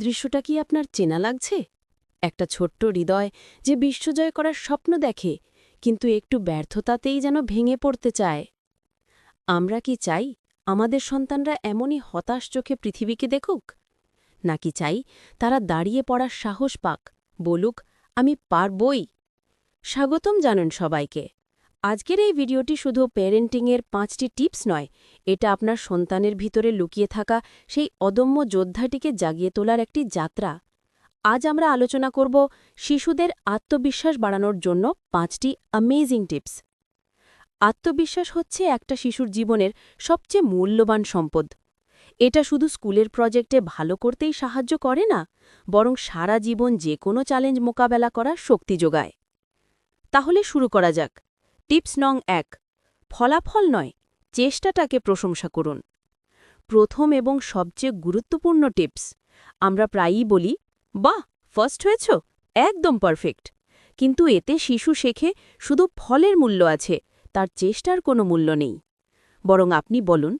দৃশ্যটা কি আপনার চেনা লাগছে? একটা ছোট্ট হৃদয় যে বিশ্বজয় করার স্বপ্ন দেখে, কিন্তু একটু ব্যর্থতাতেই যেন ভেঙে পড়তে চায়। আমরা কি চাই আমাদের সন্তানরা এমনই হতাশ চোখে পৃথিবীকে দেখুক? নাকি চাই তারা দাঁড়িয়ে পড়ার সাহস পাক, বলুক, আমি পারবই। স্বাগতম জানুন সবাইকে। আজকের এই ভিডিওটি শুধু প্যারেন্টিংয়ের পাঁচটি টিপস নয়, এটা আপনার সন্তানের ভিতরে লুকিয়ে থাকা সেই অদম্য যোদ্ধাটিকে জাগিয়ে তোলার একটি যাত্রা। আজ আমরা আলোচনা করব শিশুদের আত্মবিশ্বাস বাড়ানোর জন্য পাঁচটি অ্যামেজিং টিপস আত্মবিশ্বাস হচ্ছে একটা শিশুর জীবনের সবচেয়ে মূল্যবান সম্পদ। এটা শুধু স্কুলের প্রজেক্টে ভালো করতেই সাহায্য করে না, বরং সারা জীবন যে কোনো চ্যালেঞ্জ মোকাবেলা করার শক্তি যোগায়। তাহলে শুরু করা যাক। টিপস নং এক, ফলাফল নয়, চেষ্টাটাকে প্রশংসা করুন। প্রথম এবং সবচেয়ে গুরুত্বপূর্ণ টিপস, আমরা প্রায়ই বলি, বাহ ফার্স্ট হয়েছ, একদম পারফেক্ট কিন্তু এতে শিশু শেখে শুধু ফলের মূল্য আছে, তার চেষ্টার কোনো মূল্য নেই। বরং আপনি বলুন,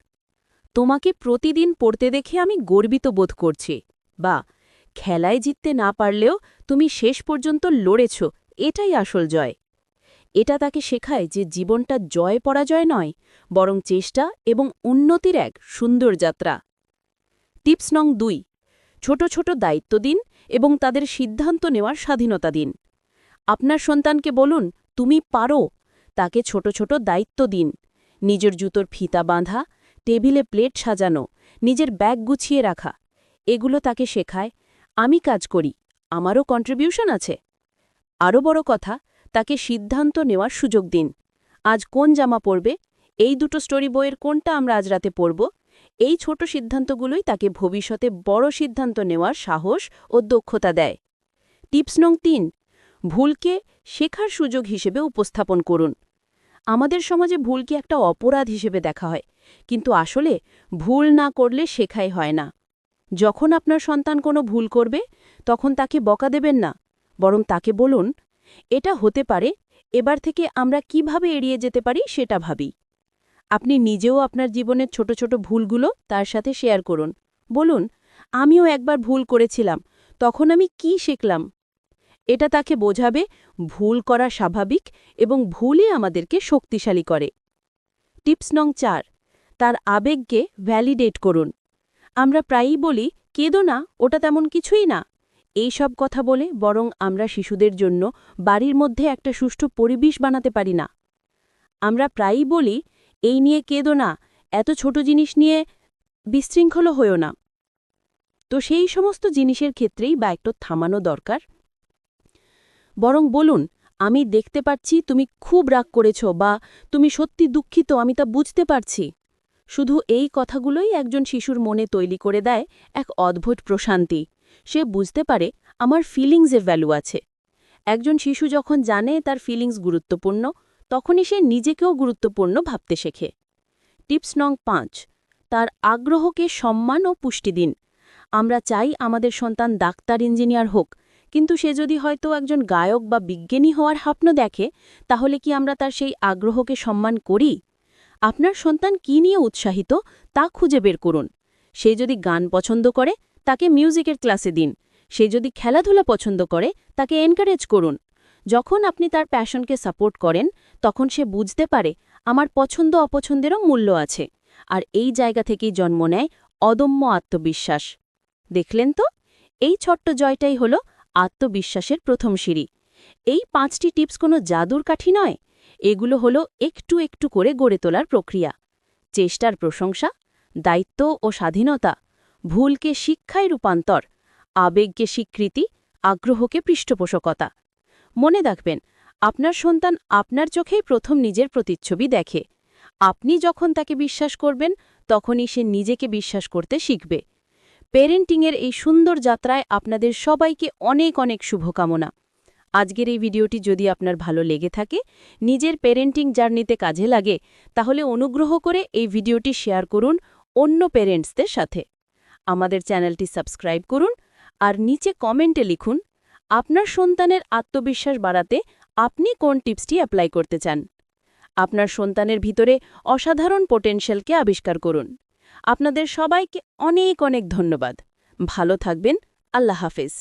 তোমাকে প্রতিদিন পড়তে দেখে আমি গর্বিত বোধ করছি। বা, খেলায় জিততে না পারলেও তুমি শেষ পর্যন্ত লড়েছ, এটাই আসল জয়। এটা তাকে শেখায় যে জীবনটা জয় পরাজয় নয়, বরং চেষ্টা এবং উন্নতির এক সুন্দর যাত্রা। টিপস নং দুই, ছোট ছোট দায়িত্ব দিন এবং তাদের সিদ্ধান্ত নেওয়ার স্বাধীনতা দিন। আপনার সন্তানকে বলুন, তুমি পারো। তাকে ছোট ছোট দায়িত্ব দিন। নিজের জুতোর ফিতা বাঁধা, টেবিলে প্লেট সাজানো, নিজের ব্যাগ গুছিয়ে রাখা, এগুলো তাকে শেখায়, আমি কাজ করি, আমারও কন্ট্রিবিউশন আছে। আরও বড় কথা তাকে সিদ্ধান্ত নেওয়ার সুযোগ দিন। আজ কোন জামা পরবে? এই দুটো স্টোরি বইয়ের কোনটা আমরা আজ রাতে পড়ব? এই ছোট সিদ্ধান্তগুলোই তাকে ভবিষ্যতে বড় সিদ্ধান্ত নেওয়ার সাহস ও দক্ষতা দেয়। টিপস নং তিন, ভুলকে শেখার সুযোগ হিসেবে উপস্থাপন করুন। আমাদের সমাজে ভুলকে একটা অপরাধ হিসেবে দেখা হয়, কিন্তু আসলে ভুল না করলে শেখাই হয় না। যখন আপনার সন্তান কোনো ভুল করবে, তখন তাকে বকা দেবেন না, বরং তাকে বলুন এটা হতে পারে, এবার থেকে আমরা কীভাবে এড়িয়ে যেতে পারি সেটা ভাবি। আপনি নিজেও আপনার জীবনের ছোট ছোট ভুলগুলো তার সাথে শেয়ার করুন। বলুন, আমিও একবার ভুল করেছিলাম, তখন আমি কি শিখলাম? এটা তাকে বোঝাবে, ভুল করা স্বাভাবিক এবং ভুলই আমাদেরকে শক্তিশালী করে। টিপস নং চার, তার আবেগকে ভ্যালিডেট করুন। আমরা প্রায়ই বলি, কেদো না, ওটা তেমন কিছুই না। এই সব কথা বলে বরং আমরা শিশুদের জন্য বাড়ির মধ্যে একটা সুষ্ঠু পরিবেশ বানাতে পারি না। আমরা প্রায়ই বলি, এই নিয়ে কেদো না, এত ছোট জিনিস নিয়ে বিশৃঙ্খল হয়েও না। তো সেই সমস্ত জিনিসের ক্ষেত্রেই বা একটু থামানো দরকার। বরং বলুন, আমি দেখতে পাচ্ছি তুমি খুব রাগ করেছ বা তুমি সত্যি দুঃখিত, আমি তা বুঝতে পারছি। শুধু এই কথাগুলোই একজন শিশুর মনে তৈরি করে দেয় এক অদ্ভুত প্রশান্তি। সে বুঝতে পারে আমার ফিলিংসের ভ্যালু আছে। একজন শিশু যখন জানে তার ফিলিংস গুরুত্বপূর্ণ, তখনই সে নিজেকেও গুরুত্বপূর্ণ ভাবতে শেখে। টিপস নং পাঁচ, তার আগ্রহকে সম্মান ও পুষ্টি দিন। আমরা চাই আমাদের সন্তান ডাক্তার, ইঞ্জিনিয়ার হোক, কিন্তু সে যদি হয়তো একজন গায়ক বা বিজ্ঞানী হওয়ার স্বপ্ন দেখে, তাহলে কি আমরা তার সেই আগ্রহকে সম্মান করি? আপনার সন্তান কি নিয়ে উৎসাহিত তা খুঁজে বের করুন। সে যদি গান পছন্দ করে তাকে মিউজিকের ক্লাসে দিন। সে যদি খেলাধুলা পছন্দ করে, তাকে এনকারেজ করুন। যখন আপনি তার প্যাশনকে সাপোর্ট করেন, তখন সে বুঝতে পারে আমার পছন্দ অপছন্দেরও মূল্য আছে। আর এই জায়গা থেকেই জন্ম নেয় অদম্য আত্মবিশ্বাস। দেখলেন তো? এই ছোট্ট জয়টাই হল আত্মবিশ্বাসের প্রথম সিঁড়ি। এই পাঁচটি টিপস কোনো জাদুর কাঠি নয়। এগুলো হলো একটু একটু করে গড়ে তোলার প্রক্রিয়া। চেষ্টার প্রশংসা, দায়িত্ব ও স্বাধীনতা। ভুলকে শিক্ষায় রূপান্তর, আবেগকে স্বীকৃতি, আগ্রহকে পৃষ্ঠপোষকতা। মনে রাখবেন, আপনার সন্তান আপনার চোখেই প্রথম নিজের প্রতিচ্ছবি দেখে। আপনি যখন তাকে বিশ্বাস করবেন, তখনই সে নিজেকে বিশ্বাস করতে শিখবে। পেরেন্টিংয়ের এই সুন্দর যাত্রায় আপনাদের সবাইকে অনেক অনেক শুভকামনা। আজকের এই ভিডিওটি যদি আপনার ভালো লেগে থাকে, নিজের পেরেন্টিং জার্নিতে কাজে লাগে, তাহলে অনুগ্রহ করে এই ভিডিওটি শেয়ার করুন অন্য পেরেন্টসদের সাথে। আমাদের চ্যানেলটি সাবস্ক্রাইব করুন আর নিচে কমেন্টে লিখুন, আপনার সন্তানের আত্মবিশ্বাস বাড়াতে আপনি কোন টিপসটি অ্যাপ্লাই করতে চান? আপনার সন্তানের ভিতরে অসাধারণ পোটেনশিয়ালকে আবিষ্কার করুন। আপনাদের সবাইকে অনেক অনেক ধন্যবাদ। ভালো থাকবেন, আল্লাহ হাফেজ।